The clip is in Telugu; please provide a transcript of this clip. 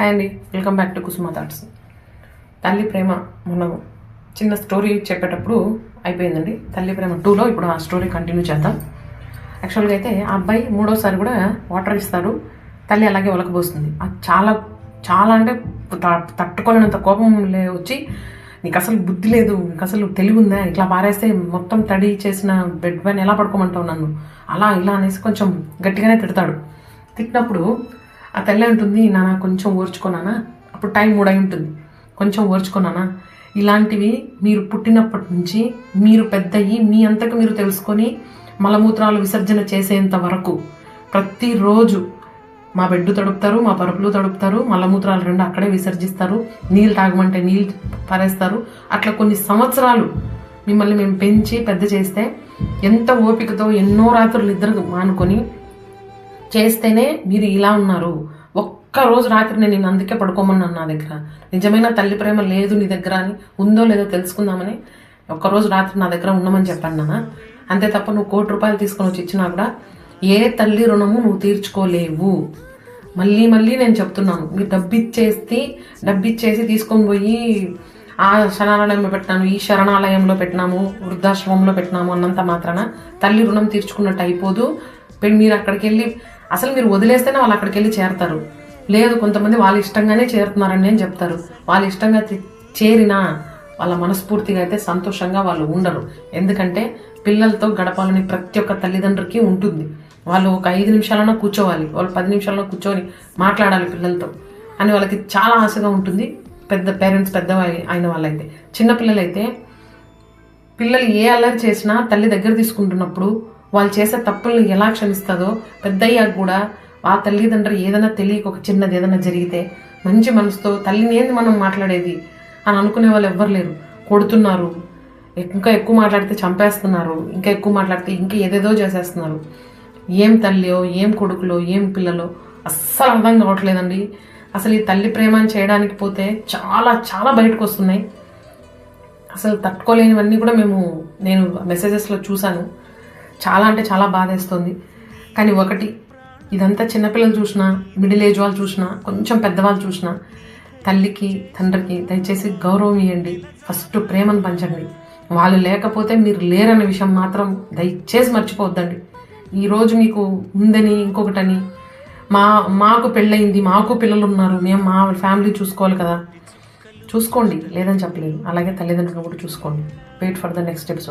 హాయ్ అండి. Welcome back to Kusuma thoughts తల్లి ప్రేమ మనం చిన్న స్టోరీ చెప్పేటప్పుడు అయిపోయిందండి. తల్లి ప్రేమ టూలో ఇప్పుడు ఆ స్టోరీ కంటిన్యూ చేద్దాం. యాక్చువల్గా అయితే ఆ అబ్బాయి మూడోసారి కూడా వాటర్ ఇస్తాడు. తల్లి అలాగే ఒలకబోస్తుంది అది చాలా చాలా అంటే తట్టుకోలేనంత కోపం లే వచ్చి నీకు అసలు బుద్ధి లేదు నీకు అసలు తెలివి ఉందా? ఇట్లా పారేస్తే మొత్తం తడి చేసిన బెడ్ పైన ఎలా పడుకోమంటావు నన్ను? అలా ఇలా అనేసి కొంచెం గట్టిగానే తిడతాడు. తిట్టినప్పుడు ఆ తల్లి అంటుంది నాన్న కొంచెం ఓర్చుకున్నానా అప్పుడు టైం మూడై ఉంటుంది. కొంచెం ఓర్చుకున్నానా ఇలాంటివి మీరు పుట్టినప్పటి నుంచి మీరు పెద్దయి మీ అంతకు మీరు తెలుసుకొని మలమూత్రాలు విసర్జన చేసేంత వరకు ప్రతిరోజు మా బెడ్డు తడుపుతారు మా పరుపులు తడుపుతారు మలమూత్రాలు రెండు అక్కడే విసర్జిస్తారు నీళ్ళు తాగమంటే నీళ్ళు పారేస్తారు. అట్లా కొన్ని సంవత్సరాలు మిమ్మల్ని మేము పెంచి పెద్ద చేస్తే ఎంత ఓపికతో ఎన్నో రాత్రులు ఇద్దరు మానుకొని చేస్తేనే మీరు ఇలా ఉన్నారు. ఒక్క రోజు రాత్రి నేను నేను అందుకే పడుకోమన్నాను నా దగ్గర. నిజమైన తల్లి ప్రేమ లేదు నీ దగ్గర అని ఉందో లేదో తెలుసుకుందామని ఒక్కరోజు రాత్రి నా దగ్గర ఉండమని చెప్పాను నాన్న అంతే తప్ప నువ్వు కోటి రూపాయలు తీసుకొని వచ్చి ఇచ్చినా కూడా ఏ తల్లి రుణము నువ్వు తీర్చుకోలేవు. మళ్ళీ మళ్ళీ నేను చెప్తున్నాను. మీరు డబ్బిచ్చేసి డబ్బిచ్చేసి తీసుకొని పోయి ఆ శరణాలయంలో పెట్టినాము ఈ శరణాలయంలో పెట్టినాము వృద్ధాశ్రమంలో పెట్టినాము అన్నంత మాత్రాన తల్లి రుణం తీర్చుకున్నట్టు అయిపోదు. మీరు అక్కడికి వెళ్ళి అసలు మీరు వదిలేస్తేనే వాళ్ళు అక్కడికి వెళ్ళి చేరతారు. లేదు కొంతమంది వాళ్ళ ఇష్టంగానే చేరుతున్నారని నేను చెప్తారు. వాళ్ళు ఇష్టంగా చేరినా వాళ్ళ మనస్ఫూర్తిగా అయితే సంతోషంగా వాళ్ళు ఉండరు. ఎందుకంటే పిల్లలతో గడపాలని ప్రతి ఒక్క తల్లిదండ్రులకి ఉంటుంది. వాళ్ళు ఒక ఐదు నిమిషాలన్నా కూర్చోవాలి వాళ్ళు పది నిమిషాలన్నా కూర్చొని మాట్లాడాలి పిల్లలతో అని వాళ్ళకి చాలా ఆశగా ఉంటుంది పెద్ద పేరెంట్స్ పెద్ద అయిన వాళ్ళైతే. చిన్నపిల్లలైతే పిల్లలు ఏ అల్లరి చేసినా తల్లి దగ్గర తీసుకుంటున్నప్పుడు వాళ్ళు చేసే తప్పుల్ని ఎలా క్షమిస్తుందో పెద్దయ్యాక కూడా ఆ తల్లిదండ్రులు ఏదైనా తెలియక ఒక చిన్నది ఏదైనా జరిగితే మంచి మనసుతో తల్లిని ఏంది మనం మాట్లాడేది? అని అనుకునే వాళ్ళు ఎవ్వరు లేరు. కొడుతున్నారు. ఇంకా ఎక్కువ మాట్లాడితే చంపేస్తున్నారు. ఇంకా ఎక్కువ మాట్లాడితే ఇంకా ఏదేదో చేసేస్తున్నారు. ఏం తల్లియో ఏం కొడుకులో ఏం పిల్లలో అస్సలు అర్థం కావట్లేదండి. అసలు ఈ తల్లి ప్రేమని చేయడానికి పోతే చాలా చాలా బయటకు వస్తున్నాయి. అసలు తట్టుకోలేనివన్నీ కూడా మేము నేను మెసేజెస్లో చూశాను. చాలా అంటే చాలా బాధేస్తుంది. కానీ ఒకటి ఇదంతా చిన్నపిల్లలు చూసినా మిడిల్ ఏజ్ వాళ్ళు చూసినా కొంచెం పెద్దవాళ్ళు చూసినా తల్లికి తండ్రికి దయచేసి గౌరవం ఇవ్వండి ఫస్ట్ ప్రేమను పంచండి. వాళ్ళు లేకపోతే మీరు లేరన్న విషయం మాత్రం దయచేసి మర్చిపోవద్దండి. ఈరోజు మీకు ఉందని ఇంకొకటని మా మాకు పెళ్ళయింది మాకు పిల్లలు ఉన్నారు మేము మా ఫ్యామిలీ చూసుకోవాలి కదా. చూసుకోండి లేదని చెప్పలేదు అలాగే తల్లిదండ్రులు కూడా చూసుకోండి. Wait for the next episode